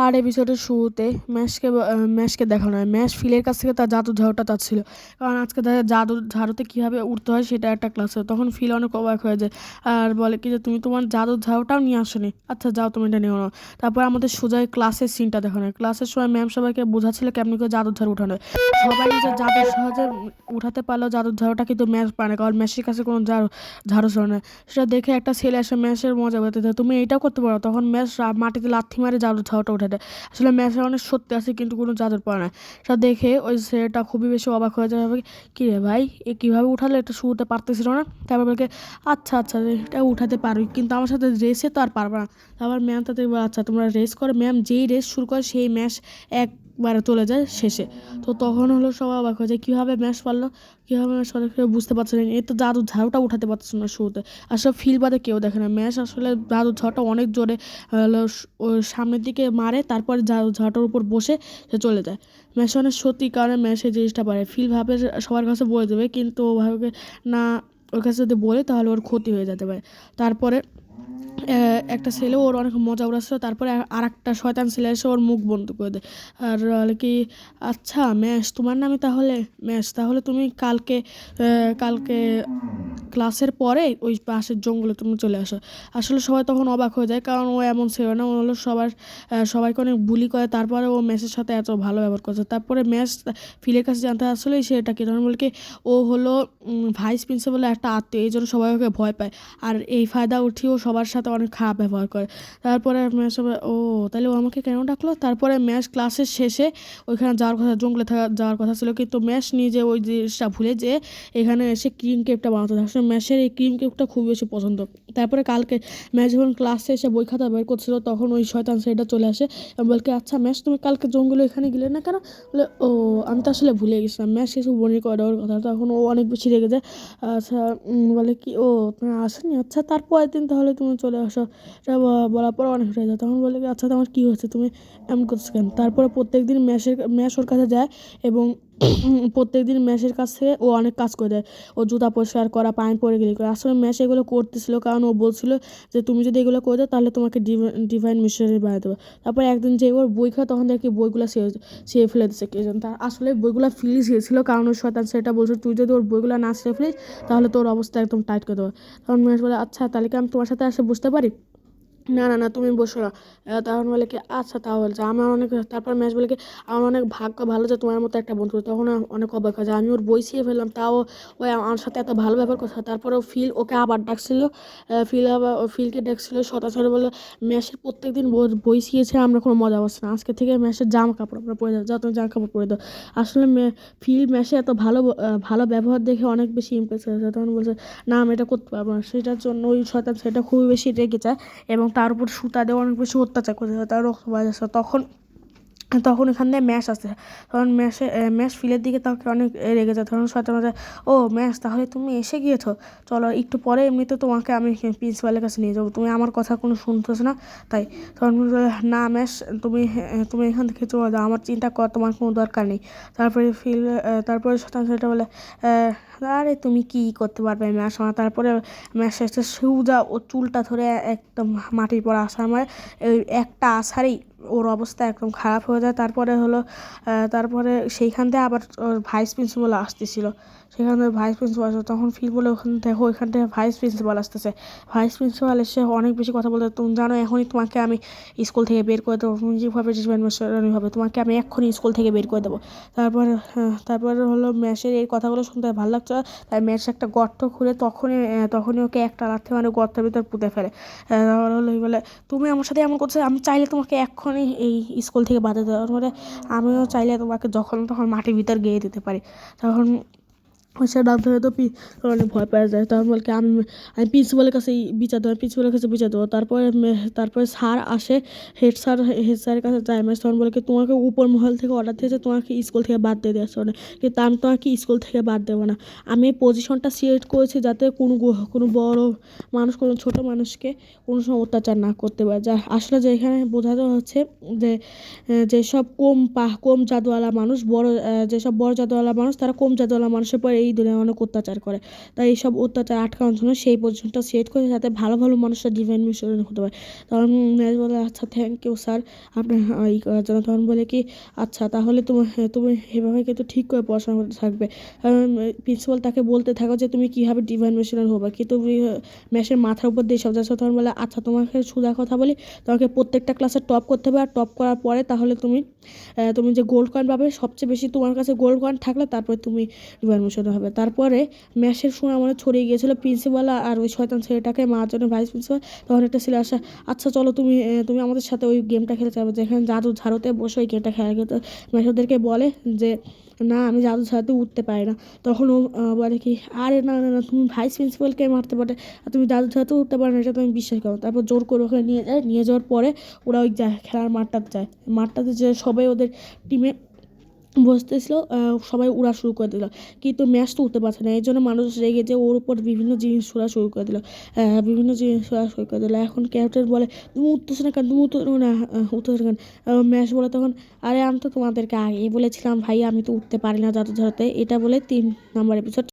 Third এপিসোডের শুরুতে ম্যাশকে ম্যাশকে দেখানো হয় ম্যাশ ফিলের কাছ থেকে তার জাদুর ঝাড়ুটা ছিল কারণ আজকে তাদের জাদুর ঝাড়ুতে কীভাবে উঠতে হয় সেটা একটা ক্লাস হয় তখন ফিল অনেক অবাক হয়ে যায় আর বলে কি যে, তুমি তোমার জাদুর ঝাড়ুটাও নিয়ে আসোনি? আচ্ছা যাও তুমি এটা নিও। না তারপর আমাদের সোজাই ক্লাসের সিনটা দেখানো হয় ক্লাসের সময় ম্যাম সবাইকে বোঝাচ্ছিল কেমনি করে জাদুর ঝাড়ু উঠানো হয়। সবাই নিজের জাদু সহজে উঠাতে পারলেও জাদুর ঝাড়ুটা কিন্তু ম্যাশ পায় না। কারণ ম্যাশের কাছে কোনো ঝাড়ু ঝাড়ু ছিল না। সেটা দেখে একটা ছেলে এসে ম্যাশের মজা করতে তুমি এটাও করতে পারো। তখন ম্যাশ মাটিতে লাথি মারে জাদুর ঝাড়ুটা উঠে দেয় আসলে ম্যাশের অনেক সত্যি আছে, কিন্তু কোনো জাদুর পড়ে না সেটা দেখে ওই ছেলেটা খুবই বেশি অবাক হয়ে যাবে কী রে ভাই, এ কীভাবে উঠালে? এটা শুরুতে পারতেছিল না। তারপর বলকে আচ্ছা আচ্ছা এটা উঠাতে পারবি, কিন্তু আমার সাথে রেসে তো আর পারবে না। তারপর ম্যাম তাতে আচ্ছা তোমরা রেস করো। ম্যাম যেই রেস শুরু করে সেই ম্যাচ একবারে চলে যায় শেষে। তো তখন হলো সবাই অবাক হয়ে যায়, কীভাবে ম্যাচ পারল? কীভাবে ম্যাচ পারল? কেউ বুঝতে পারছে না। এই তো জাদুর ঝাড়ুটা উঠাতে পারছে না শুরুতে। আসলে ফিল বাদে কেউ দেখে না। ম্যাচ আসলে জাদুর ঝাড়টা অনেক জোরে, হলো সামনের দিকে মারে, তারপরে জাদুর ঝাড়টার উপর বসে সে চলে যায়। ম্যাচ অনেক সত্যি কারণে ম্যাচ জিনিসটা পারে ফিল ভাবে সবার কাছে বলে দেবে, কিন্তু ও ভাবে না ওর কাছে যদি বলে, তাহলে ওর ক্ষতি হয়ে যেতে পারে। তারপরে একটা ছেলে, ওর অনেক মজা উড়াচ্ছিল তারপরে আর একটা শয়তান ছেলে এসে ওর মুখ বন্ধ করে দেয়। আর কি আচ্ছা ম্যাশ তোমার নামে তাহলে? ম্যাশ তাহলে তুমি কালকে কালকে ক্লাসের পরে ওই পাশের জঙ্গলে তুমি চলে আসো। আসলে সবাই তখন অবাক হয়ে যায়, কারণ ও এমন ছিল না। ও হলো সবার সবাইকে অনেক বুলি করে। তারপরে ও ম্যাচের সাথে এত ভালো ব্যবহার করছে। তারপরে ম্যাচ ফিলের কাছে জানতে আসলে সে এটা কি? তখন বলে কি, ও হলো ভাইস প্রিন্সিপালের একটা আত্মীয়। এই জন্য সবাই ওকে ভয় পায়। আর এই ফায়দা উঠিয়েও সবার সাথে অনেক খারাপ ব্যবহার করে। তারপরে ম্যাচ ও, তাহলে ও আমাকে কেন ডাকলো? তারপরে ম্যাচ ক্লাসের শেষে ওইখানে যাওয়ার কথা, জঙ্গলে থাকা, যাওয়ার কথা ছিল। কিন্তু ম্যাচ নিজে ওই জিনিসটা ভুলে যে এখানে এসে ক্রিম কেপটা বানাতে থাকে। আসলে ম্যাচের এই ক্রিম কেকটা খুব বেশি পছন্দ। তারপরে কালকে ম্যাচ যখন ক্লাসে এসে বই খাতা বের করছিল, তখন ওই শয়তান সেটা চলে আসে বলকে আচ্ছা ম্যাচ তুমি কালকে জঙ্গলে এখানে গেলে না কেন? বলে, ও, আমি তো আসলে ভুলে গেছিলাম। ম্যাচ কিছু মনে করে ওর কথা। তখন ও অনেক বেশি রেগে যায়। আচ্ছা বলে কি, ও, তুমি আসেনি? আচ্ছা তারপরের দিন তাহলে তুমি চলে আসো। বলার পর অনেক হয়ে যায়। তখন বলে কি আচ্ছা তোমার কী হয়েছে? তুমি এমন করছ কেন? তারপরে প্রত্যেক দিন ম্যাশের ম্যাশ ওর কাছে যায় এবং প্রত্যেক দিন ম্যাশের কাছ থেকে ও অনেক কাজ করে দেয়। ও জুতা পরিষ্কার করা, পানি পরে গেলে করে। আসলে ম্যাশ এগুলো করতেছিল কারণ ও বলছিল যে, তুমি যদি এগুলো করে দাও, তাহলে তোমাকে ডিভাইন মিশনারি বানিয়ে দেবো তারপরে একদিন যে ওর বই খায় তখন দেখি বইগুলো সে ফেলে দিচ্ছে কে তার আসলে বইগুলো ফিলিস গিয়েছিল কারণ ওর শয়তান সেটা বলছে, তুই যদি ওর বইগুলো না ছেড়ে ফেলিস, তাহলে তোর অবস্থা একদম টাইট করে দেবো। তখন ম্যাশ বলে আচ্ছা তাহলে কি আমি তোমার সাথে আসে বুঝতে পারি? না না না, তুমি বসো না। তখন বলে কি আচ্ছা তাহলে বলছে আমার অনেক, তারপর ম্যাচ বলে কি, আমার অনেক ভাগ্য ভালো যে তোমার মতো একটা বন্ধু। তখন অনেক অবাক হয়ে যায়। আমি ওর বই ছিঁড়ে ফেললাম। তাও ওই আমার সাথে এত ভালো ব্যবহার করছে তারপরে ও ফিল, ওকে আবার ডাকছিল। ফিল আবার ফিলকে ডাকছিল সতাসরে বলল ম্যাচের প্রত্যেক দিন বই- ছিঁড়েছে আমরা কোনো মজা পাচ্ছি না। আজকে থেকে ম্যাচের জামা কাপড় আমরা পরে যাও তুমি জামা কাপড় পরে দাও। আসলে ফিল ম্যাচে এত ভালো ভালো ব্যবহার দেখে অনেক বেশি ইমপ্রেস হয়েছে। তখন বলছে, না, আমি এটা করতে পারব না। সেটার জন্য ওই শয়তান সেটা খুবই বেশি রেগে যায় এবং তার উপর সুতা দিয়ে অনেক বেশি অত্যাচার করতে হয় তার রক্ত বাজাচ্ছে তখন তখন এখান থেকে ম্যাশ আসে তখন ম্যাশে ম্যাশ ফিলের দিকে তাকে অনেক রেগে যায়। তখন সাথে মাঝে ও, ম্যাশ, তাহলে তুমি এসে গিয়েছো? চলো, একটু পরে এমনিতে তোমাকে আমি প্রিন্সিপালের কাছে নিয়ে যাব। তুমি আমার কথা কোনো শুনতেছো না, তাই? তখন না, ম্যাশ, তুমি তুমি এখান থেকে চলে যাও। আমার চিন্তা কর, তোমার কোনো দরকার নেই। তারপরে ফিল তারপরে শতাংশ সেটা বলে আরে, তুমি কি করতে পারবে ম্যাশ? আমার তারপরে ম্যাশ এসে সুজা ও চুলটা ধরে একদম মাটির পর আসার মানে একটা আসারেই ওর অবস্থা একদম খারাপ হয়ে যায়। তারপরে হলো তারপরে সেইখান থেকে আবার ওর ভাইস প্রিন্সিপাল আসতেছিল। সেখান থেকে ভাইস প্রিন্সিপাল তখন ফিল বলে ওখান দেখো ওইখান থেকে ভাইস প্রিন্সিপাল আসতেছে। ভাইস প্রিন্সিপাল এসে অনেক বেশি কথা বলতে তুমি জানো এখনই তোমাকে আমি স্কুল থেকে বের করে দেবো। তুমি যেভাবে হবে তোমাকে আমি এক্ষুনি স্কুল থেকে বের করে দেবো। তারপরে হ্যাঁ, তারপরে হলো ম্যাশের এই কথাগুলো শুনতে ভালো লাগছে। তাই ম্যাশ একটা গর্ত খুলে তখনই তখনই ওকে একটা লাথি মানে গর্তের ভিতর পুঁতে ফেলে। তারপর হলো বলে তুমি আমার সাথে এমন করছ আমি চাইলে তোমাকে এক্ষুনি এই স্কুল থেকে বাধা দেওয়ার পরে আমিও চাইলে তোমাকে যখন তখন মাটির ভিতর গিয়ে দিতে পারি। তখন সে নাম ধরে তো অনেক ভয় পেয়ে যায়। তখন বলে কি আমি আমি প্রিন্সিপালের কাছে বিচার দেবো প্রিন্সিপালের কাছে বিচার দেবো। তারপরে তারপরে স্যার আসে হেড স্যার হেড স্যারের কাছে যায়। ম্যাচ তখন বলে কি তোমাকে উপর মহল থেকে অর্ডার দিয়েছে, তোমাকে স্কুল থেকে বাদ দিয়ে দেওয়ার জন্য কিন্তু আমি তোমাকে স্কুল থেকে বাদ দেবো না। আমি এই পজিশনটা সিলেক্ট করেছি যাতে কোনো কোনো বড় মানুষ, কোনো ছোট মানুষকে কোনো সময় অত্যাচার না করতে পারে। যা আসলে যে এখানে বোঝানো হচ্ছে যে যেসব কম পা কম জাদুওয়ালা মানুষ, বড় যেসব বড় জাদুওয়ালা মানুষ, তারা কম জাদুওয়ালা মানুষের পর এই এই ধরে অনেক অত্যাচার করে। তাই এইসব অত্যাচার আটকানোর জন্য সেই পর্যন্ত সেট করে যাতে ভালো ভালো মানুষরা মিশন হতে পারে। তখন ম্যাচ বলে আচ্ছা থ্যাংক ইউ স্যার আপনার এই করার জন্য তখন বলে কি আচ্ছা তাহলে তুমি তুমি এভাবে কিন্তু ঠিক করে পড়াশোনা করতে থাকবে। প্রিন্সিপাল তাকে বলতে থাকো যে, তুমি কীভাবে ডিভাইন মিশনার হবে? কিন্তু ম্যাশের মাথার উপর দিয়ে সব যাচ্ছে, তখন বলে আচ্ছা তোমাকে সুদা কথা বলি, তোমাকে প্রত্যেকটা ক্লাসে টপ করতে হবে। আর টপ করার পরে তাহলে তুমি তুমি যে গোল্ড কয়েন পাবে, সবচেয়ে বেশি তোমার কাছে গোল্ড কয়েন থাকলে তারপরে তুমি ডিভাইন মিশন হবে। তারপরে ম্যাশের সময় আমাদের ছড়িয়ে গিয়েছিল প্রিন্সিপাল আর ওই শয়তান ছেলেটাকে মার জন্য ভাইস প্রিন্সিপাল তখন একটা ছেলে আসা আচ্ছা চলো তুমি তুমি আমাদের সাথে ওই গেমটা খেলতে যাবে। যেখানে জাদু ঝাড়ুতে বসে ওই গেমটা খেলা কিন্তু ম্যাশেরদেরকে বলে যে, না, আমি জাদু ছাড়াতে উঠতে পারি না। তখন ও বলে কি, আরে, না না না, তুমি ভাইস প্রিন্সিপালকে মারতে পারে। আর তুমি জাদু ছাড়াতে উঠতে পারো না, এটা তুমি বিশ্বাস করো তারপর জোর করে ওখানে নিয়ে যায় নিয়ে যাওয়ার পরে ওরা ওই খেলার মাঠটাতে যায়। মাঠটাতে যে সবাই ওদের টিমে বসতেছিল সবাই উড়া শুরু করে দিল। কিন্তু ম্যাচ তো উঠতে পারছে না এই জন্য মানুষ রেগে যে ওর উপর বিভিন্ন জিনিস ছোড়া শুরু করে দিল। বিভিন্ন জিনিস ছোড়া শুরু করে দিল। এখন ক্যাপ্টেন বলে, তুমি উঠতেছো না কেন? তুমি উঠতে না উঠতেছে উঠতেছো কেন? ম্যাচ বলে তখন, আরে আমি তো তোমাদেরকে আগেই বলেছিলাম ভাই, আমি তো উঠতে পারি না যত ধরতে এটা বলে তিন নম্বর এপিসোড